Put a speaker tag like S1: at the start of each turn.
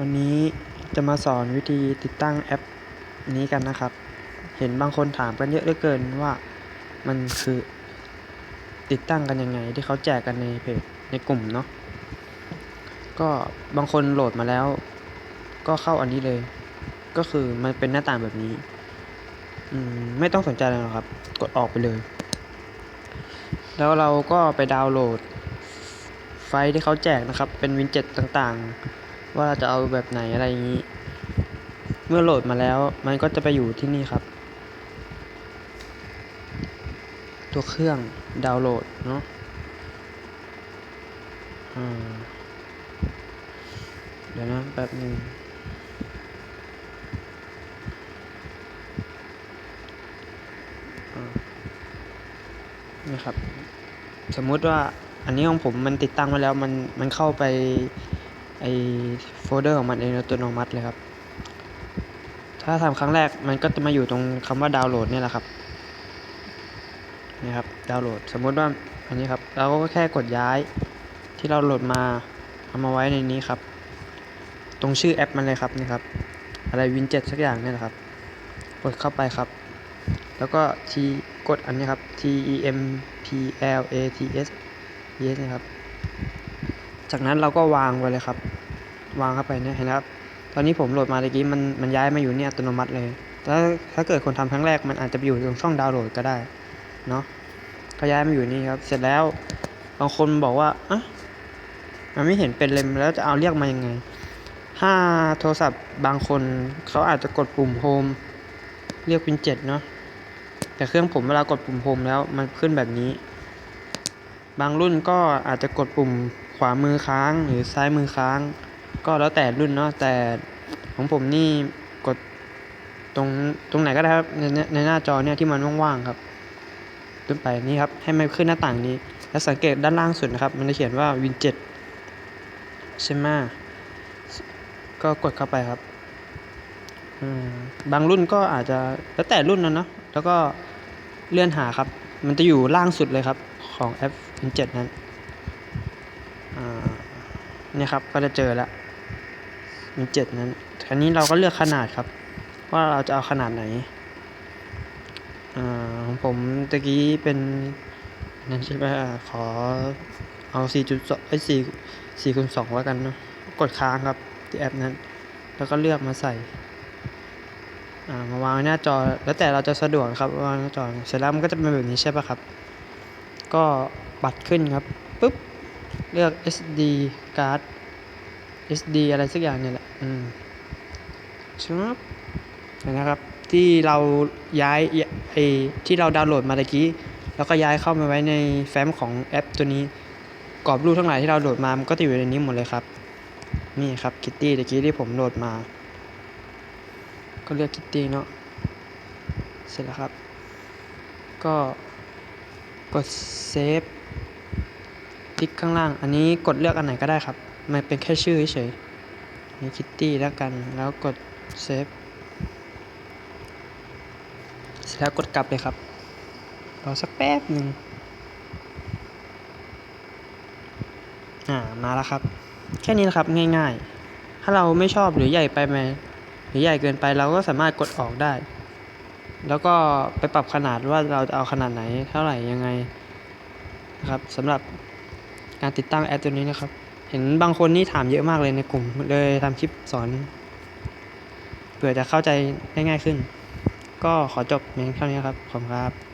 S1: วันนี้จะมาสอนวิธีติดตั้งแอปนี้กันนะครับ เห็นบางคนถามกันเยอะเหลือเกินว่ามันคือติดตั้งกันยังไง ที่เขาแจกกันในเพจในกลุ่มเนาะ ก็บางคนโหลดมาแล้ว ก็เข้าอันนี้เลย ก็คือมันเป็นหน้าต่างแบบนี้ อืมไม่ต้องสนใจเลยหรอกครับ กดออกไปเลย แล้วเราก็ไปดาวน์โหลดไฟล์ที่เขาแจกนะครับ เป็นวินเจ็ตต่างๆ ว่าจะเอาแบบไหนอะไรอย่างนี้ เมื่อโหลดมาแล้วมันก็จะไปอยู่ที่นี่ครับ ตัวเครื่องดาวน์โหลดเนาะเดี๋ยวนะแป๊บหนึงอ่านี่ครับ สมมุติว่าอันนี้ของผมมันติดตั้งไว้แล้วมันมันเข้าไป ไอโฟลเดอร์ของมันเองอัตโนมัติเลยครับ ถ้าทำครั้งแรกมันก็จะมาอยู่ตรงคำว่าดาวน์โหลดเนี่ยแหละครับนี่ครับดาวน์โหลดสมมติว่าอันนี้ครับ เราก็แค่กดย้ายที่เราโหลดมาเอามาไว้ในนี้ครับ ตรงชื่อแอปมันเลยครับนี่ครับ อะไรวินเจ็ตสักอย่างเนี่ยนะครับ กดเข้าไปครับ แล้วก็ทีกดอันนี้ครับ T E M P L A T S yes นะครับ จากนั้นเราก็วางไว้เลยครับ วางเข้าไปเนี่ยเห็นไหมครับตอนนี้ผมโหลดมาตะกี้มันมันย้ายมาอยู่เนี่ยอัตโนมัติเลยถ้าถ้าเกิดคนทำครั้งแรกมันอาจจะไปอยู่ตรงช่องดาวน์โหลดก็ได้เนาะก็ย้ายมาอยู่นี่ครับ เสร็จแล้วบางคนบอกว่าอะมันไม่เห็นเป็นเลยแล้วจะเอาเรียกมายังไง ถ้าโทรศัพท์บางคนเขาอาจจะกดปุ่มโฮมเรียกวินเจ็ตเนาะแต่เครื่องผมเวลากดปุ่มโฮมแล้วมันขึ้นแบบนี้ บางรุ่นก็อาจจะกดปุ่ม ขวามือค้างหรือซ้ายมือค้าง ก็แล้วแต่รุ่นเนาะแต่ของผมนี่กดตรงตรงไหนก็ได้ครับในในหน้าจอเนี่ยที่มันว่างๆครับขึ้นไปนี่ครับให้มันขึ้นหน้าต่างนี้ แล้วสังเกตด้านล่างสุดนะครับ มันจะเขียนว่าวินเจ็ตใช่ไหมก็กดเข้าไปครับบางรุ่นก็อาจจะแล้วแต่รุ่นนะเนาะแล้วก็เลื่อนหาครับ มันจะอยู่ล่างสุดเลยครับของแอป Win7 นั้น นี่ยครับก็จะเจอแล้ว Win7 นั้นทีนี้เราก็เลือกขนาดครับ ว่าเราจะเอาขนาดไหนของผมตะกี้เป็นนั่นใช่ไหมอ่าขอเอา 4.2ไอ้4 4คูณ2แล้วกันเนาะกดค้างครับที่แอปนั้น แล้วก็เลือกมาใส่ามาวางหน้าจอแล้วแต่เราจะสะดวกครับวางหน้าจอเสร็จแล้วมันก็จะเป็นแบบนี้ใช่ปะครับ ก็ปัดขึ้นครับปุ๊บ เลือก SD card SD อะไรสักอย่างเนี่ยแหละ อืมชับเห็นนะครับ ที่เราย้ายไอที่เราดาวน์โหลดมาตะกี้ แล้วก็ย้ายเข้ามาไว้ในแฟ้มของแอปตัวนี้ กรอบรูปทั้งหลายที่เราโหลดมา มันก็จะอยู่ในนี้หมดเลยครับ นี่ครับคิตตี้ตะกี้ที่ผมโหลดมา ก็เลือกคิตตี้เนาะ เสร็จแล้วครับ ก็กดเซฟ คลิกข้างล่าง อันนี้กดเลือกอันไหนก็ได้ครับ มันเป็นแค่ชื่อเฉยๆนี่คิตตี้แล้วกัน แล้วกดเซฟเสร็จแล้วกดกลับเลยครับ รอสักแป๊บหนึ่งอ่า มาแล้วครับ แค่นี้นะครับ ง่ายๆ ถ้าเราไม่ชอบหรือใหญ่ไปไหมหรือใหญ่เกินไปเราก็สามารถกดออกได้ แล้วก็ไปปรับขนาดว่าเราจะเอาขนาดไหนเท่าไหร่ยังไงนะครับสำหรับ การติดตั้งแอปตัวนี้นะครับ เห็นบางคนนี่ถามเยอะมากเลยในกลุ่มเลยทำคลิปสอนเผื่อจะเข้าใจได้ง่ายขึ้น ก็ขอจบเพียงเท่านี้ครับ ขอบคุณครับ